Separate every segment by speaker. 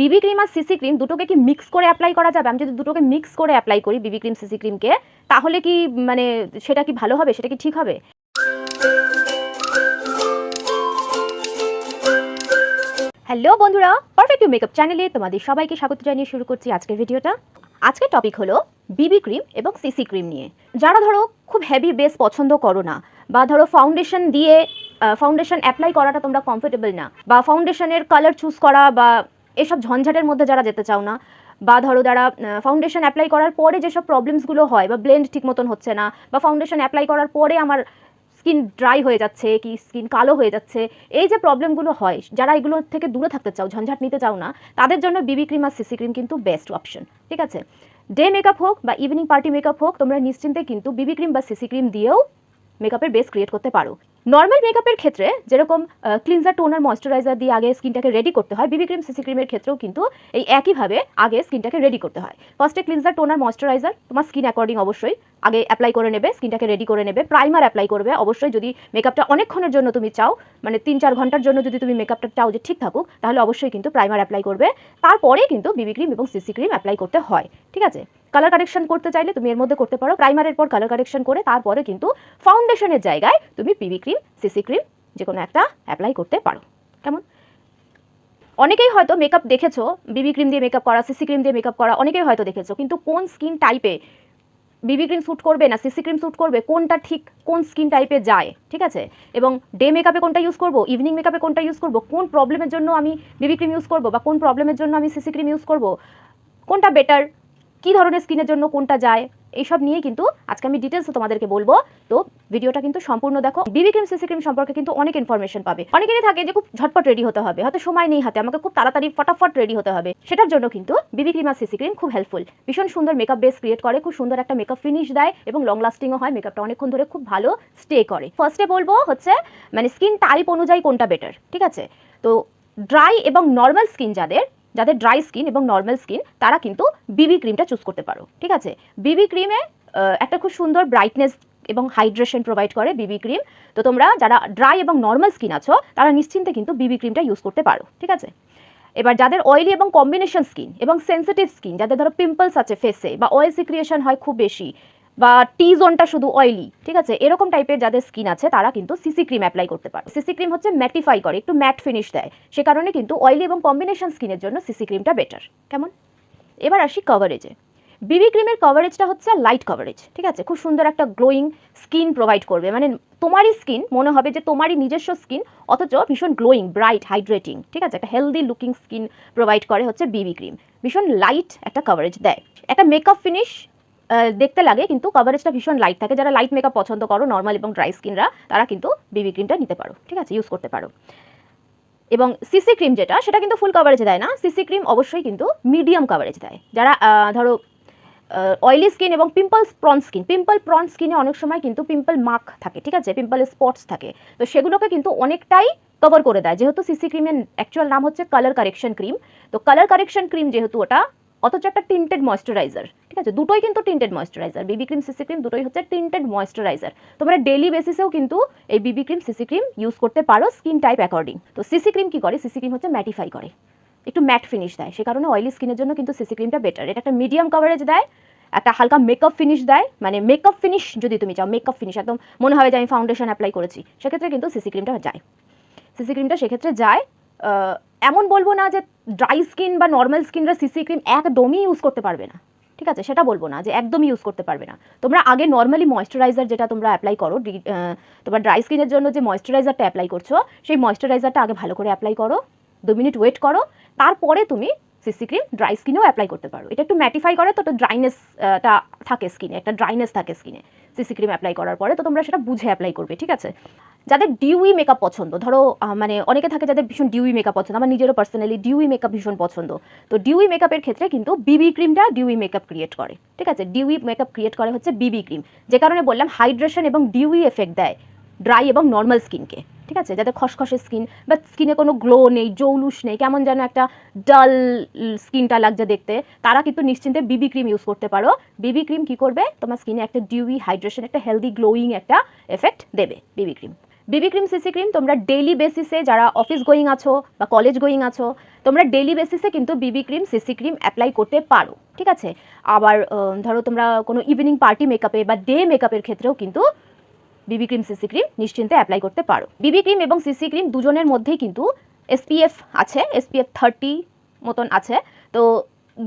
Speaker 1: বিবি cream আর CC cream দুটোকে কি মিক্স করে অ্যাপ্লাই করা যাবে? আমি যদি দুটোকে মিক্স করে অ্যাপ্লাই করি বিবি ক্রিম সিসি ক্রিমকে তাহলে কি মানে সেটা কি ভালো হবে? সেটা কি ঠিক হবে? হ্যালো বন্ধুরা পারফেক্ট ইউ মেকআপ চ্যানেলে তোমাদের সবাইকে স্বাগত জানিয়ে শুরু করছি আজকের ভিডিওটা। আজকের টপিক হলো বিবি ক্রিম এবং সিসি ক্রিম নিয়ে। যারা ধরো খুব হেভি বেস পছন্দ করো না, বা ধরো ফাউন্ডেশন দিয়ে ফাউন্ডেশন অ্যাপ্লাই করাটা তোমরা কমফোর্টেবল না, বা ফাউন্ডেশনের কালার চুজ করা বা এসব ঝঞ্ঝাটের মধ্যে যারা যেতে চাও না, বা ধরো যারা ফাউন্ডেশন অ্যাপ্লাই করার পরে যেসব প্রবলেমসগুলো হয়, বা ব্লেন্ড ঠিক মতন হচ্ছে না, বা ফাউন্ডেশন অ্যাপ্লাই করার পরে আমার স্কিন ড্রাই হয়ে যাচ্ছে, কি স্কিন কালো হয়ে যাচ্ছে, এই যে প্রবলেমগুলো হয়, যারা এগুলো থেকে দূরে থাকতে চাও, ঝঞ্ঝাট নিতে চাও না, তাদের জন্য বিবি ক্রিম আর সিসি ক্রিম কিন্তু বেস্ট অপশন ঠিক আছে? ডে মেকআপ হোক বা ইভিনিং পার্টি মেকআপ হোক, তোমরা নিশ্চিন্তে কিন্তু বিবি ক্রিম বা সিসি ক্রিম দিয়েও মেকআপের বেস ক্রিয়েট করতে পারো। নর্মাল মেকআপের ক্ষেত্রে যেরকম ক্লিনজার টোনার ময়শ্চারাইজার দিয়ে আগে স্কিনটাকে রেডি করতে হয় বিবি ক্রিম সিসি ক্রিমের ক্ষেত্রেও কিন্তু এই একইভাবে আগে স্কিনটাকে রেডি করতে হয়। ফার্স্টে ক্লিনজার টোনার ময়শ্চারাইজার তোমার স্কিন অ্যাকর্ডিং অবশ্যই। আগে অ্যাপ্লাই করে নেবে স্কিনটাকে রেডি করে নেবে প্রাইমার অ্যাপ্লাই করবে অবশ্যই যদি মেকআপটা অনেকক্ষণের জন্য তুমি চাও মানে তিন চার ঘণ্টার জন্য যদি তুমি মেকআপটা চাও যে ঠিক থাকুক, তাহলে অবশ্যই কিন্তু প্রাইমার অ্যাপ্লাই করবে। তারপরে কিন্তু বিবি ক্রিম এবং সিসি ক্রিম অ্যাপ্লাই করতে হয়, ঠিক আছে? কালার কারেকশন করতে চাইলে তুমি এর মধ্যে করতে পারো প্রাইমারের পর কালার কারেকশন করে তারপরে কিন্তু ফাউন্ডেশনের জায়গায় তুমি বিবি ক্রিম সিসি ক্রিম যে কোনো একটা অ্যাপ্লাই করতে পারো। কেমন? অনেকেই হয়তো মেকআপ দেখেছ বিবি ক্রিম দিয়ে মেকআপ করা সিসি ক্রিম দিয়ে মেকআপ করা, অনেকেই হয়তো দেখেছ, কিন্তু কোন স্কিন টাইপে বিবি ক্রিম শ্যুট করবে না সিসি ক্রিম শ্যুট করবে, কোনটা ঠিক, কোন স্কিন টাইপে যায়, ঠিক আছে? এবং ডে মেকআপে কোনটা ইউজ করব ইভিনিং মেকআপে কোনটা ইউজ করব, কোন প্রবলেমের জন্য আমি বিবি ক্রিম ইউজ করব, বা কোন প্রবলেমের জন্য আমি সিসি ক্রিম ইউজ করব, কোনটা বেটার কী ধরনের স্কিনের জন্য কোনটা যায়, এইসব নিয়ে কিন্তু আজকে আমি ডিটেলস তোমাদেরকে বলব। তো ভিডিওটা কিন্তু সম্পূর্ণ দেখো। বিবি ক্রিম সিসি ক্রিম সম্পর্কে কিন্তু অনেক ইনফরমেশন পাবে। অনেকেরই থাকে যে খুব ঝটপট রেডি হতে হবে, হয়তো সময় নেই হাতে, আমাকে খুব তাড়াতাড়ি ফটাফট রেডি হতে হবে। সেটার জন্য কিন্তু বিবি ক্রিম আর সিসি ক্রিম খুব হেল্পফুল ভীষণ সুন্দর মেকআপ বেস ক্রিয়েট করে, খুব সুন্দর একটা মেকআপ ফিনিশ দেয় এবং লং লাস্টিংও হয় মেকআপটা অনেকক্ষণ ধরে খুব ভালো স্টে করে। ফার্স্টে বলব হচ্ছে মানে স্কিন টাইপ অনুযায়ী কোনটা বেটার ঠিক আছে? তো ড্রাই এবং নর্মাল স্কিন যাদের যাদের ড্রাই স্কিন এবং নর্মাল স্কিন তারা কিন্তু বিবি ক্রিমটা চুজ করতে পারো, ঠিক আছে? বিবি ক্রিমে একটা খুব সুন্দর ব্রাইটনেস এবং হাইড্রেশন প্রোভাইড করে বিবি ক্রিম তো তোমরা যারা ড্রাই এবং নর্মাল স্কিন আছো, তারা নিশ্চিন্তে কিন্তু বিবি ক্রিমটা ইউজ করতে পারো, ঠিক আছে? এবার যাদের অয়েলি এবং কম্বিনেশন স্কিন এবং সেন্সিটিভ স্কিন যাদের ধরো পিম্পলস আছে ফেসে বা অয়েল সিক্রিয়েশন হয় খুব বেশি বা টি জোনটা শুধু অয়েলি ঠিক আছে? এরকম টাইপের যাদের স্কিন আছে, তারা কিন্তু সিসি ক্রিম অ্যাপ্লাই করতে পারে। সিসি ক্রিম হচ্ছে ম্যাটিফাই করে, একটু ম্যাট ফিনিশ দেয়। সে কারণে কিন্তু অয়েলি এবং কম্বিনেশন স্কিনের জন্য সিসি ক্রিমটা বেটার কেমন? এবার আসি কভারেজে বিবি ক্রিমের কভারেজটা হচ্ছে লাইট কভারেজ ঠিক আছে? খুব সুন্দর একটা গ্লোয়িং স্কিন প্রোভাইড করবে। মানে তোমারই স্কিন মনে হবে যে তোমারই নিজস্ব স্কিন অথচ ভীষণ গ্লোয়িং ব্রাইট হাইড্রেটিং ঠিক আছে? একটা হেলদি লুকিং স্কিন প্রোভাইড করে হচ্ছে বিবি ক্রিম ভীষণ লাইট একটা কভারেজ দেয়। একটা মেকআপ ফিনিশ দেখতে লাগে, কিন্তু কভারেজটা ভীষণ লাইট থাকে। যারা লাইট মেকআপ পছন্দ করো নর্মাল এবং ড্রাই স্কিনরা তারা কিন্তু বিবি ক্রিমটা নিতে পারো। ঠিক আছে? ইউজ করতে পারো। এবং সিসি ক্রিম যেটা, সেটা কিন্তু ফুল কভারেজ দেয় না। সিসি ক্রিম অবশ্যই কিন্তু মিডিয়াম কভারেজ দেয়। যারা ধরো অয়েলি স্কিন এবং pimple prone skin pimple prone স্কিনে অনেক সময় কিন্তু পিম্পল মার্ক থাকে। ঠিক আছে? পিম্পল স্পটস থাকে। তো সেগুলোকে কিন্তু অনেকটাই কভার করে দেয়। যেহেতু সিসি ক্রিমের অ্যাকচুয়াল নাম হচ্ছে কালার কারেকশন ক্রিম তো কালার কারেকশন ক্রিম যেহেতু ওটা অথচ একটা টিন্টেড ময়শ্চারাইজার ঠিক আছে? দুটোই কিন্তু tinted moisturiser BB cream CC cream দুটোই হচ্ছে টিন্টেড ময়শ্চারাইজার তোমরা ডেলি বেসিসেও কিন্তু এই BB cream CC cream use করতে পারো স্কিন টাইপ অ্যাকর্ডিং তো সিসি ক্রিম কি করে? সিসি ক্রিম হচ্ছে ম্যাটিফাই করে। একটু ম্যাট ফিনিশ দেয়, সে কারণে অয়েলি স্কিনের জন্য কিন্তু সিসি ক্রিমটা বেটার এটা একটা মিডিয়াম কভারেজ দেয়, একটা হালকা মেকআপ ফিনিশ দেয়। মানে মেকআপ ফিনিশ যদি তুমি চাও মেকআপ ফিনিশ একদম মনে হবে যে আমি ফাউন্ডেশন অ্যাপ্লাই করেছি, সেক্ষেত্রে কিন্তু সিসি ক্রিমটা যায়। সিসি ক্রিমটা সেক্ষেত্রে যায় এমন বলব না যে ড্রাই স্কিন বা নর্মাল স্কিনরা সিসি ক্রিম একদমই ইউজ করতে পারবে না। ঠিক আছে? সেটা বলব না যে একদমই ইউজ করতে পারবে না। তোমরা আগে নর্মালি ময়শ্চারাইজার যেটা তোমরা অ্যাপ্লাই করো তোমার ড্রাই স্কিনের জন্য যে ময়শ্চারাইজারটা অ্যাপ্লাই করছ, সেই ময়শ্চারাইজারটা আগে ভালো করে অ্যাপ্লাই করো, দু মিনিট ওয়েট করো, তারপরে তুমি সিসি ক্রিম ড্রাই স্কিনেও অ্যাপ্লাই করতে পারো। এটা একটু ম্যাটিফাই করে তো ড্রাইনেসটা থাকে স্কিনে একটা ড্রাইনেস থাকে স্কিনে সিসি ক্রিম অ্যাপ্লাই করার পরে তো তোমরা সেটা বুঝে অ্যাপ্লাই করবে, ঠিক আছে? যাদের ডিউই মেকআপ পছন্দ, ধরো মানে অনেকে থাকে যাদের ভীষণ ডিউই মেকআপ পছন্দ, আমার নিজেরও পার্সোনালি ডিউই মেকআপ ভীষণ পছন্দ। তো ডিউই মেকআপের ক্ষেত্রে কিন্তু বিবি ক্রিমটা ডিউই মেকআপ ক্রিয়েট করে, ঠিক আছে? ডিউই মেকআপ ক্রিয়েট করে হচ্ছে বিবি ক্রিম যে কারণে বললাম হাইড্রেশন এবং ডিউই এফেক্ট দেয় ড্রাই এবং নর্মাল স্কিনকে ঠিক আছে? যাদের খসখসে স্কিন বা স্কিনে কোনো গ্লো নেই, জৌলুস নেই, কেমন যেন একটা ডাল স্কিনটা লাগছে দেখতে, তারা কিন্তু নিশ্চিন্তে বিবি ক্রিম ইউজ করতে পারো। বিবি ক্রিম কি করবে? তোমার স্কিনে একটা ডিউই হাইড্রেশন একটা হেলদি গ্লোয়িং একটা এফেক্ট দেবে BB cream BB cream, CC cream, তোমরা ডেইলি বেসিসে যারা অফিস গোয়িং আছো বা কলেজ গোয়িং আছো, তোমরা ডেইলি বেসিসে কিন্তু BB cream, CC cream apply করতে পারো, ঠিক আছে? আবার ধরো তোমরা কোনো ইভিনিং পার্টি মেকআপে বা ডে মেকআপের ক্ষেত্রেও কিন্তু বিবি ক্রিম, সিসি ক্রিম নিশ্চিন্তে অ্যাপ্লাই করতে পারো। বিবি ক্রিম এবং সিসি ক্রিম দুজনের মধ্যেই কিন্তু এসপিএফ আছে এসপিএফ থার্টি মতন আছে। তো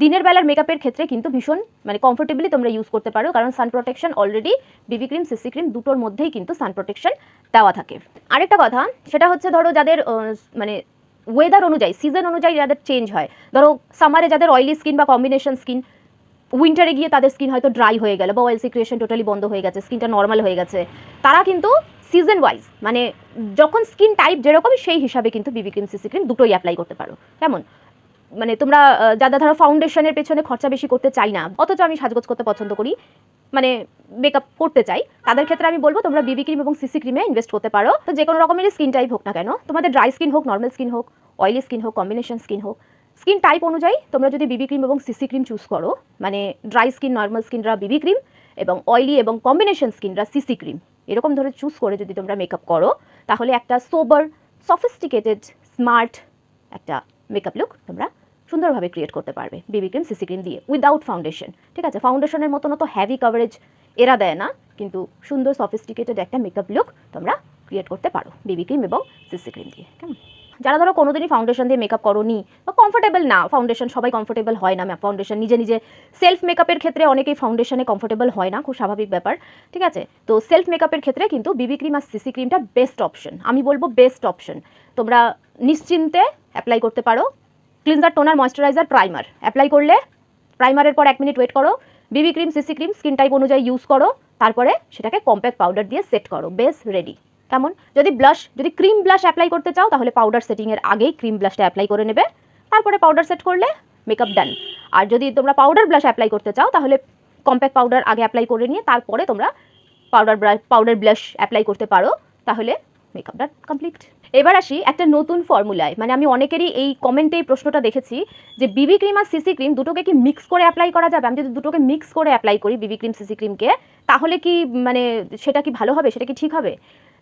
Speaker 1: দিনের বেলার মেকআপের ক্ষেত্রে কিন্তু ভীষণ মানে কমফোর্টেবলি তোমরা ইউজ করতে পারো। কারণ sun protection already BB cream CC cream দুটোর মধ্যেই কিন্তু সান প্রোটেকশন দেওয়া থাকে। আরেকটা কথা, সেটা হচ্ছে ধরো যাদের মানে ওয়েদার অনুযায়ী সিজন অনুযায়ী যাদের চেঞ্জ হয়, ধরো সামারে যাদের অয়েলি স্কিন বা কম্বিনেশন স্কিন উইন্টারে গিয়ে তাদের স্কিন হয়তো ড্রাই হয়ে গেল বা অয়েল সিক্রিয়েশন টোটালি বন্ধ হয়ে গেছে স্কিনটা নর্মাল হয়ে গেছে। তারা কিন্তু সিজন ওয়াইজ মানে যখন স্কিন টাইপ যেরকম সেই হিসাবে কিন্তু বিবি ক্রিম সিসি ক্রিম দুটোই অ্যাপ্লাই করতে পারো। কেমন? মানে তোমরা যারা ধরো ফাউন্ডেশনের পেছনে খরচা বেশি করতে চাই না, অথচ আমি সাজগোজ করতে পছন্দ করি মানে মেকআপ করতে চাই, তাদের ক্ষেত্রে আমি বলব তোমরা বিবি ক্রিম এবং সিসি ক্রিমে ইনভেস্ট করতে পারো। তো যে কোনো রকমের স্কিন টাইপ হোক না কেন, তোমাদের ড্রাই স্কিন হোক নর্মাল স্কিন হোক অয়েলি স্কিন হোক কম্বিনেশন স্কিন হোক স্কিন টাইপ অনুযায়ী তোমরা যদি বিবি ক্রিম এবং সিসি ক্রিম চুজ করো মানে ড্রাই স্কিন নর্মাল স্কিনরা বিবি ক্রিম এবং অয়েলি এবং কম্বিনেশন স্কিনরা সিসি ক্রিম এরকম ধরে চুজ করে যদি তোমরা মেকআপ করো, তাহলে একটা সোবার সফিস্টিকেটেড স্মার্ট একটা মেকআপ লুক তোমরা সুন্দরভাবে ক্রিয়েট করতে পারবে। বিবি ক্রিম সিসি ক্রিম দিয়ে উইদাউট ফাউন্ডেশন ঠিক আছে? ফাউন্ডেশনের মতন অত হ্যাভি কভারেজ এরা দেয় না, কিন্তু সুন্দর সফিস্টিকেটেড একটা মেকআপ লুক তোমরা ক্রিয়েট করতে পারো। বিবি ক্রিম এবং সিসি ক্রিম দিয়ে, কেমন? যারা ধরো কোনোদিনই ফাউন্ডেশন দিয়ে মেকআপ করোনি, বা কমফোর্টেবল না ফাউন্ডেশন সবাই কমফোর্টেবল হয় না ফাউন্ডেশন নিজে নিজে সেলফ মেকআপের ক্ষেত্রে অনেকেই ফাউন্ডেশনে কমফোর্টেবল হয় না, খুব স্বাভাবিক ব্যাপার, ঠিক আছে? তো সেলফ মেকআপের ক্ষেত্রে কিন্তু বিবি ক্রিম আর সিসি ক্রিমটা বেস্ট অপশন আমি বলব বেস্ট অপশন তোমরা নিশ্চিন্তে অ্যাপ্লাই করতে পারো cleanser toner moisturiser primer apply করলে প্রাইমারের পর এক মিনিট ওয়েট করো BB cream CC cream skin type অনুযায়ী ইউজ করো, তারপরে সেটাকে কম্প্যাক্ট পাউডার দিয়ে সেট করো বেস রেডি কেমন? যদি ব্লাশ যদি ক্রিম ব্লাশ অ্যাপ্লাই করতে চাও, তাহলে পাউডার সেটিংয়ের আগেই ক্রিম ব্লাশটা অ্যাপ্লাই করে নেবে। তারপরে পাউডার সেট করলে মেকআপ ডান আর যদি তোমরা পাউডার ব্লাশ অ্যাপ্লাই করতে চাও, তাহলে কম্প্যাক্ট পাউডার আগে অ্যাপ্লাই করে নিয়ে তারপরে তোমরা পাউডার পাউডার ব্লাশ অ্যাপ্লাই করতে পারো, তাহলে মেকআপ ডান কমপ্লিট এবার আসি একটা নতুন ফর্মুলায় মানে আমি অনেকেরই এই কমেন্টে এই প্রশ্নটা দেখেছি যে বিবি ক্রিম আর সিসি ক্রিম দুটোকে কি মিক্স করে অ্যাপ্লাই করা যাবে? আমি যদি দুটোকে মিক্স করে অ্যাপ্লাই করি বিবি ক্রিম সিসি ক্রিমকে তাহলে কি মানে সেটা কি ভালো হবে? সেটা কি ঠিক হবে?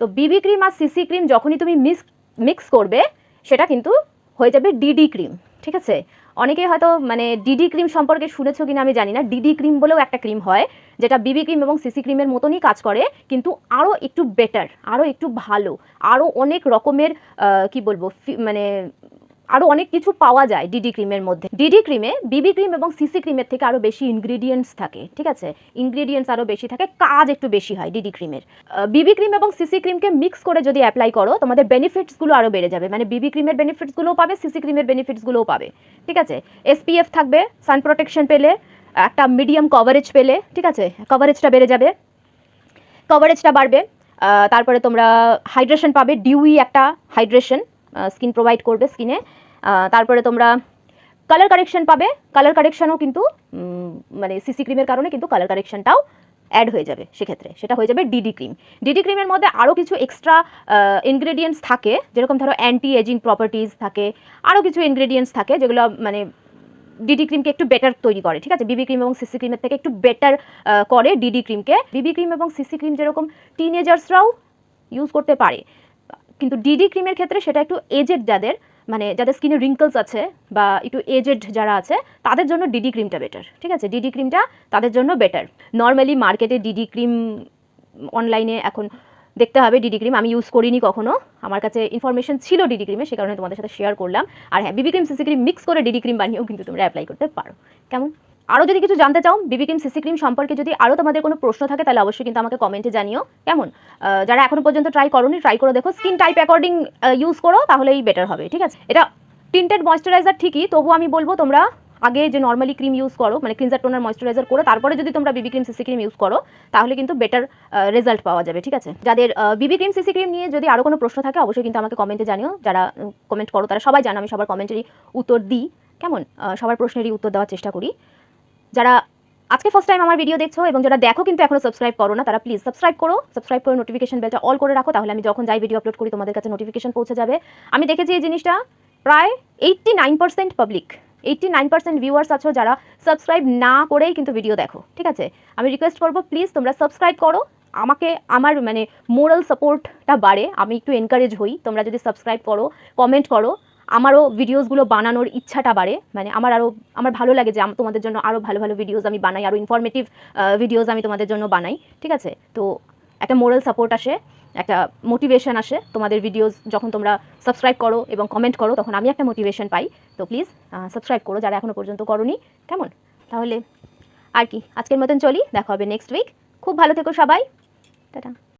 Speaker 1: তো বিবি ক্রিম আর সিসি ক্রিম যখনই তুমি মিক্স মিক্স করবে, সেটা কিন্তু হয়ে যাবে ডিডি ক্রিম ঠিক আছে? অনেকেই হয়তো মানে ডিডি ক্রিম সম্পর্কে শুনেছো কিনা আমি জানি না। ডিডি ক্রিম বলেও একটা ক্রিম হয়, যেটা বিবি ক্রিম এবং সিসি ক্রিমের মতনই কাজ করে, কিন্তু আরও একটু বেটার আরও একটু ভালো আরও অনেক রকমের কি বলব মানে আরও অনেক কিছু পাওয়া যায় ডিডি ক্রিমের মধ্যে। ডিডি ক্রিমে বিবি ক্রিম এবং সিসি ক্রিমের থেকে আরও বেশি ইনগ্রিডিয়েন্টস থাকে, ঠিক আছে? ইনগ্রিডিয়েন্টস আরও বেশি থাকে, কাজ একটু বেশি হয় ডিডি ক্রিমের বিবি ক্রিম এবং সিসি ক্রিমকে মিক্স করে যদি অ্যাপ্লাই করো, তোমাদের বেনিফিটসগুলো আরও বেড়ে যাবে। মানে বিবি ক্রিমের বেনিফিটসগুলোও পাবে সিসি ক্রিমের বেনিফিটসগুলোও পাবে, ঠিক আছে? এসপিএফ থাকবে সান প্রোটেকশন পেলে, একটা মিডিয়াম কভারেজ পেলে, ঠিক আছে? কভারেজটা বেড়ে যাবে। কভারেজটা বাড়বে। তারপরে তোমরা হাইড্রেশন পাবে ডিউই একটা হাইড্রেশন স্কিন প্রোভাইড করবে স্কিনে তারপরে তোমরা কালার কারেকশন পাবে। কালার কারেকশনও কিন্তু মানে সিসি ক্রিমের কারণে কিন্তু কালার কারেকশনটাও অ্যাড হয়ে যাবে সেক্ষেত্রে। সেটা হয়ে যাবে ডিডি ক্রিম ডিডি ক্রিমের মধ্যে আরও কিছু এক্সট্রা ইনগ্রেডিয়েন্টস থাকে, যেরকম ধরো অ্যান্টি এজিং প্রপার্টিজ থাকে আরও কিছু ইনগ্রেডিয়েন্টস থাকে যেগুলো মানে ডিডি ক্রিমকে একটু বেটার তৈরি করে, ঠিক আছে? বিবি ক্রিম এবং সিসি ক্রিমের থেকে একটু বেটার করে ডিডি ক্রিমকে বিবি ক্রিম এবং সিসি ক্রিম যেরকম টিনেজার্সরাও ইউজ করতে পারে। কিন্তু ডিডি ক্রিমের ক্ষেত্রে সেটা একটু এজেড যাদের মানে যাদের স্কিনে রিঙ্কলস আছে বা একটু এজেড যারা আছে, তাদের জন্য ডিডি ক্রিমটা বেটার ঠিক আছে? ডিডি ক্রিমটা তাদের জন্য বেটার নর্মালি মার্কেটে ডিডি ক্রিম অনলাইনে এখন দেখতে হবে ডিডি ক্রিম আমি ইউজ করিনি কখনো। আমার কাছে ইনফরমেশন ছিল ডিডি ক্রিমে সে কারণে তোমাদের সাথে শেয়ার করলাম। আর হ্যাঁ BB cream CC cream mix করে ডিডি ক্রিম বানিয়েও কিন্তু তোমরা অ্যাপ্লাই করতে পারো। কেমন? আরও যদি কিছু জানতে চাও, বিবি ক্রিম, সিসি ক্রিম সম্পর্কে যদি আরও তোমাদের কোনো প্রশ্ন থাকে, তাহলে অবশ্যই কিন্তু আমাকে কমেন্টে জানিও। কেমন? যারা এখনও পর্যন্ত ট্রাই করোনি ট্রাই করে দেখো। স্কিন টাইপ অ্যাকর্ডিং ইউজ করো, তাহলেই বেটার হবে, ঠিক আছে? এটা টিন্টেড ময়শ্চারাইজার ঠিকই তবু আমি বলব তোমরা আগে যে নর্মালি ক্রিম ইউজ করো মানে ক্লিনজার টোনার ময়শ্চারাইজার করো, তারপরে যদি তোমরা বিবি ক্রিম, সিসি ক্রিম ইউজ করো, তাহলে কিন্তু বেটার রেজাল্ট পাওয়া যাবে, ঠিক আছে? যাদের বিবি ক্রিম, সিসি ক্রিম নিয়ে যদি আরও কোনো প্রশ্ন থাকে, অবশ্যই কিন্তু আমাকে কমেন্টে জানিও। যারা কমেন্ট করো, তারা সবাই জানো, আমি সবার কমেন্টেরই উত্তর দিই। কেমন? সবার প্রশ্নেরই উত্তর দেওয়ার চেষ্টা করি। যারা আজকে ফার্স্ট টাইম আমার ভিডিও দেখছ এবং যারা দেখো কিন্তু এখনও সাবস্ক্রাইব করো না, তারা প্লিজ সাবস্ক্রাইব করো। সাবস্ক্রাইব করে নোটিফিকেশন বেলটা অল করে রাখো, তাহলে আমি যখন যাই ভিডিও আপলোড করি তোমাদের কাছে নোটিফিকেশন পৌঁছে যাবে। আমি দেখেছি এই জিনিসটা প্রায় eighty nine percent public eighty nine percent viewers আছো যারা সাবস্ক্রাইব না করেই কিন্তু ভিডিও দেখো, ঠিক আছে? আমি রিকোয়েস্ট করব প্লিজ তোমরা সাবস্ক্রাইব করো। আমাকে, আমার মানে মোরাল সাপোর্টটা বাড়ে, আমি একটু এনকারেজ হই। তোমরা যদি সাবস্ক্রাইব করো কমেন্ট করো। আমারও ভিডিওসগুলো বানানোর ইচ্ছাটা বাড়ে। মানে আমার আরও আমার ভালো লাগে যে তোমাদের জন্য আরও ভালো ভালো ভিডিওস আমি বানাই আরও ইনফরমেটিভ ভিডিওস আমি তোমাদের জন্য বানাই, ঠিক আছে? তো একটা মোরাল সাপোর্ট আসে, একটা মোটিভেশন আসে তোমাদের ভিডিওস যখন তোমরা সাবস্ক্রাইব করো এবং কমেন্ট করো, তখন আমি একটা মোটিভেশন পাই। তো প্লিজ সাবস্ক্রাইব করো যারা এখনও পর্যন্ত করোনি, কেমন? তাহলে আর কি, আজকের মতন চলি, দেখা হবে নেক্সট উইক খুব ভালো থেকো সবাই। টাটা।